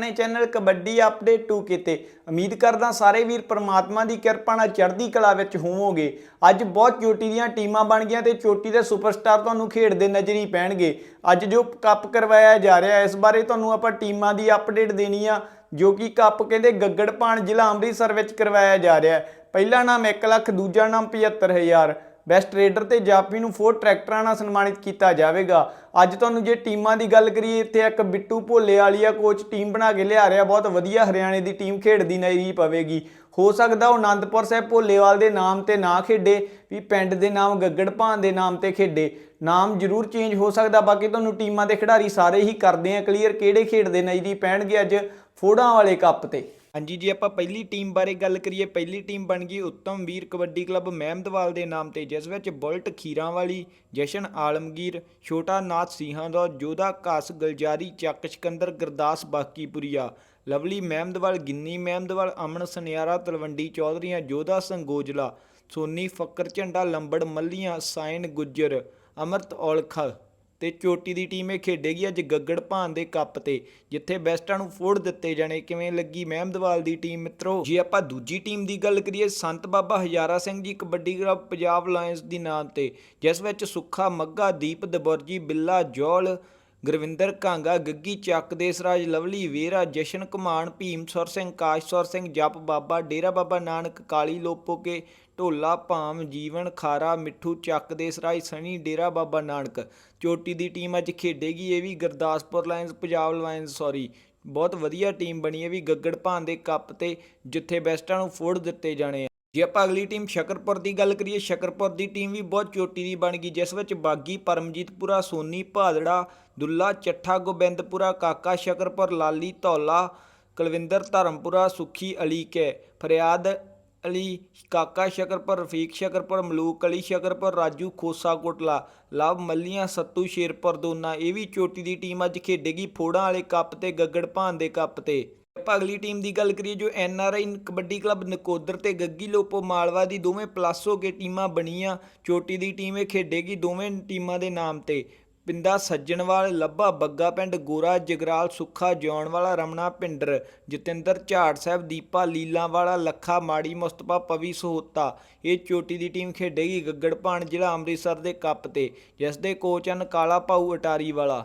ਆਪਣੇ channel kabaddi update 2 ਕੀਤੇ। ਉਮੀਦ ਕਰਦਾ ਸਾਰੇ ਵੀਰ ਪ੍ਰਮਾਤਮਾ ਦੀ ਕਿਰਪਾ ਨਾਲ ਚੜ੍ਹਦੀ ਕਲਾ ਵਿੱਚ ਹੋਵੋਗੇ। ਅੱਜ ਬਹੁਤ ਚੋਟੀ ਦੀਆਂ ਟੀਮਾਂ ਬਣ ਗਈਆਂ ਤੇ ਚੋਟੀ ਦੇ ਸੁਪਰਸਟਾਰ ਤੁਹਾਨੂੰ ਖੇਡਦੇ ਨਜ਼ਰ ਹੀ ਪੈਣਗੇ। ਅੱਜ ਜੋ ਕੱਪ ਕਰਵਾਇਆ ਜਾ ਰਿਹਾ, ਇਸ ਬਾਰੇ ਤੁਹਾਨੂੰ ਆਪਾਂ ਟੀਮਾਂ ਦੀ ਅਪਡੇਟ ਦੇਣੀ ਆ, ਜੋ ਕਿ ਕੱਪ ਕਹਿੰਦੇ ਗੱਗੜਪਾਣ ਜ਼ਿਲ੍ਹਾ ਅੰਮ੍ਰਿਤਸਰ ਵਿੱਚ ਕਰਵਾਇਆ ਜਾ ਰਿਹਾ। ਪਹਿਲਾ ਨਾਮ 1 ਲੱਖ, ਦੂਜਾ ਨਾਮ 75000 ਬੈਸਟ ਰੇਡਰ ਤੇ ਜਾਪੀ ਨੂੰ ਫੋਰ ਟਰੈਕਟਰਾਂ ਨਾਲ ਸਨਮਾਨਿਤ ਕੀਤਾ ਜਾਵੇਗਾ। ਅੱਜ ਤੁਹਾਨੂੰ ਜੇ ਟੀਮਾਂ ਦੀ ਗੱਲ ਕਰੀਏ, ਇੱਥੇ ਇੱਕ ਬਿੱਟੂ ਭੋਲੇ ਵਾਲੀਆ ਕੋਚ ਟੀਮ ਬਣਾ ਕੇ ਲਿਆ ਰਿਹਾ। ਬਹੁਤ ਵਧੀਆ ਹਰਿਆਣੇ ਦੀ ਟੀਮ ਖੇਡਦੀ ਨਜ਼ਰੀ ਪਵੇਗੀ। ਹੋ ਸਕਦਾ ਉਹ ਆਨੰਦਪੁਰ ਸਾਹਿਬ ਭੋਲੇਵਾਲ ਦੇ ਨਾਮ ਤੇ ਨਾ ਖੇਡੇ, ਵੀ ਪਿੰਡ ਦੇ ਨਾਮ ਗੱਗੜਪਾਨ ਦੇ ਨਾਮ ਤੇ ਖੇਡੇ। ਨਾਮ ਜ਼ਰੂਰ ਚੇਂਜ ਹੋ ਸਕਦਾ। ਬਾਕੀ ਤੁਹਾਨੂੰ ਟੀਮਾਂ ਦੇ ਖਿਡਾਰੀ ਸਾਰੇ ਹੀ ਕਰਦੇ ਆ। ਕਲੀਅਰ ਕਿਹੜੇ ਖੇਡਦੇ ਨਜ਼ਰੀ ਪੈਣਗੇ ਅੱਜ ਫੋੜਾਂ ਵਾਲੇ ਕੱਪ ਤੇ। ਹਾਂਜੀ ਜੀ, ਆਪਾਂ ਪਹਿਲੀ ਟੀਮ ਬਾਰੇ ਗੱਲ ਕਰੀਏ, ਪਹਿਲੀ ਟੀਮ ਬਣ ਗਈ ਉੱਤਮ ਵੀਰ ਕਬੱਡੀ ਕਲੱਬ ਮਹਿਮਦਵਾਲ ਦੇ ਨਾਮ ਤੇ, ਜਿਸ ਵਿੱਚ ਬੁਲਟ ਖੀਰਾਂ ਵਾਲੀ ਜਸ਼ਨ ਆਲਮਗੀਰ, ਛੋਟਾ ਨਾਥ ਸਿੰਘਾਂ ਦਾ, ਜੋਧਾ ਕਾਸ ਗਲਜਾਰੀ, ਚੱਕ ਸਿਕੰਦਰ, ਗੁਰਦਾਸ ਬਾਕੀਪੁਰੀਆ, ਲਵਲੀ ਮਹਿਮਦਵਾਲ, ਗਿੰਨੀ ਮਹਿਮਦਵਾਲ, ਅਮਨ ਸੁਨਿਆਰਾ, ਤਲਵੰਡੀ ਚੌਧਰੀਆਂ, ਜੋਧਾ ਸੰਗੋਜਲਾ, ਸੋਨੀ ਫੱਕਰ ਝੰਡਾ, ਲੰਬੜ ਮੱਲੀਆਂ ਸਾਇਨ ਗੁੱਜਰ, ਅਮਰਤ ਔਲਖਾ। ਤੇ ਚੋਟੀ ਦੀ ਟੀਮ ਇਹ ਖੇਡੇਗੀ ਅੱਜ ਗੱਗੜ ਭਾਨ ਦੇ ਕੱਪ ਤੇ, ਜਿੱਥੇ ਬੈਸਟਾਂ ਨੂੰ ਫੋੜ ਦਿੱਤੇ ਜਾਣੇ। ਕਿਵੇਂ ਲੱਗੀ ਮਹਿਮਦਵਾਲ ਦੀ ਟੀਮ ਮਿੱਤਰੋ? ਜੇ ਆਪਾਂ ਦੂਜੀ ਟੀਮ ਦੀ ਗੱਲ ਕਰੀਏ, ਸੰਤ ਬਾਬਾ ਹਜ਼ਾਰਾ ਸਿੰਘ ਜੀ ਕਬੱਡੀ ਕਲੱਬ ਪੰਜਾਬ ਲਾਇਨਸ ਦੀ ਨਾਮ ਤੇ, ਜਿਸ ਵਿੱਚ ਸੁੱਖਾ ਮੱਗਾ ਦੀਪ ਦਬੁਰਜੀ, ਬਿੱਲਾ, ਜੋਲ ਗੁਰਵਿੰਦਰ ਕਾਂਗਾ ਗੱਗੀ ਚੱਕ, ਦੇਸਰਾਜ ਲਵਲੀ, ਵੇਰਾ, ਜਸ਼ਨ ਕੁਮਾਨ ਭੀਮਸਰ ਸਿੰਘ ਕਾਸ਼ਸੁਰ ਸਿੰਘ, ਜਪ ਬਾਬਾ, ਡੇਰਾ ਬਾਬਾ ਨਾਨਕ, ਕਾਲੀ ਲੋਪੋਕੇ ਢੋਲਾ, ਭਾਮ, ਜੀਵਨ, ਖਾਰਾ, ਮਿੱਠੂ ਚੱਕ, ਦੇਸਰਾਜ ਸਣੀ, ਡੇਰਾ ਬਾਬਾ ਨਾਨਕ। ਚੋਟੀ ਦੀ ਟੀਮ ਅੱਜ ਖੇਡੇਗੀ, ਇਹ ਵੀ Gurdaspur Lions Punjab Lions sorry. ਬਹੁਤ ਵਧੀਆ ਟੀਮ ਬਣੀ ਹੈ ਵੀ ਗੱਗੜ ਭਾਨ ਦੇ ਕੱਪ ਤੇ ਜਿੱਥੇ ਬੈਸਟਾਂ ਨੂੰ ਫੋੜ ਦਿੱਤੇ ਜਾਣੇ ਆ। ਜੇ ਆਪਾਂ ਅਗਲੀ ਟੀਮ ਸ਼ਕਰਪੁਰ ਦੀ ਗੱਲ ਕਰੀਏ, ਸ਼ਕਰਪੁਰ ਦੀ ਟੀਮ ਵੀ ਬਹੁਤ ਚੋਟੀ ਦੀ ਬਣ ਗਈ, ਜਿਸ ਵਿੱਚ ਬਾਗੀ ਪਰਮਜੀਤਪੁਰਾ ਸੋਨੀ ਭਾਦੜਾ, ਦੁੱਲਾ, ਚੱਠਾ, ਗੋਬਿੰਦਪੁਰਾ, ਕਾਕਾ ਸ਼ਕਰਪੁਰ, ਲਾਲੀ, ਧੌਲਾ, ਕੁਲਵਿੰਦਰ ਧਰਮਪੁਰਾ, ਸੁਖੀ, ਅਲੀ ਕੇ, ਫਰਿਆਦ ਅਲੀ, ਕਾਕਾ ਸ਼ਕਰਪੁਰ, ਰਫੀਕ ਸ਼ਕਰਪੁਰ, ਮਲੂਕ ਅਲੀ ਸ਼ਕਰਪੁਰ, ਰਾਜੂ ਖੋਸਾ ਕੋਟਲਾ, ਲਵ ਮੱਲੀਆਂ, ਸੱਤੂ ਸ਼ੇਰਪੁਰ, ਦੋਨਾ, ਇਹ ਵੀ ਚੋਟੀ ਦੀ ਟੀਮ ਅੱਜ ਖੇਡੇਗੀ, ਫੋੜਾਂ ਵਾਲੇ ਕੱਪ ਤੇ, ਗੱਗੜ ਭਾਨ ਦੇ ਕੱਪ ਤੇ। ਆਪਾਂ ਅਗਲੀ ਟੀਮ ਦੀ ਗੱਲ ਕਰੀਏ ਜੋ N R I, kabaddi club, Nakodar ਤੇ ਗੱਗੀ ਲੋਪੋ, ਮਾਲਵਾ ਦੀ ਦੋਵੇਂ ਪਲੱਸ ਹੋ ਕੇ ਟੀਮਾਂ ਬਣੀਆਂ। ਚੋਟੀ ਦੀ ਟੀਮ ਇਹ ਖੇਡੇਗੀ ਦੋਵੇਂ ਟੀਮਾਂ ਦੇ ਨਾਮ ਤੇ। ਪਿੰਦਾ ਸੱਜਣਵਾਲ, ਲੱਭਾ ਬੱਗਾ ਪਿੰਡ, ਗੋਰਾ ਜਗਰਾਲ, ਸੁੱਖਾ ਜੌਣ ਵਾਲਾ ਰਮਣਾ ਪਿੰਡਰ ਜਤਿੰਦਰ ਝਾੜ ਸਾਹਿਬ, ਦੀਪਾ ਲੀਲਾ ਵਾਲਾ ਲੱਖਾ ਮਾੜੀ ਮੁਸਤਫਾ, ਪਵੀ ਸਹੋਤਾ। ਇਹ ਚੋਟੀ ਦੀ ਟੀਮ ਖੇਡੇਗੀ ਗੱਗੜਪਾਣ ਜ਼ਿਲ੍ਹਾ ਅੰਮ੍ਰਿਤਸਰ ਦੇ ਕੱਪ ਤੇ, ਜਿਸ ਦੇ ਕੋਚ ਹਨ ਕਾਲਾ ਭਾਊ ਅਟਾਰੀ ਵਾਲਾ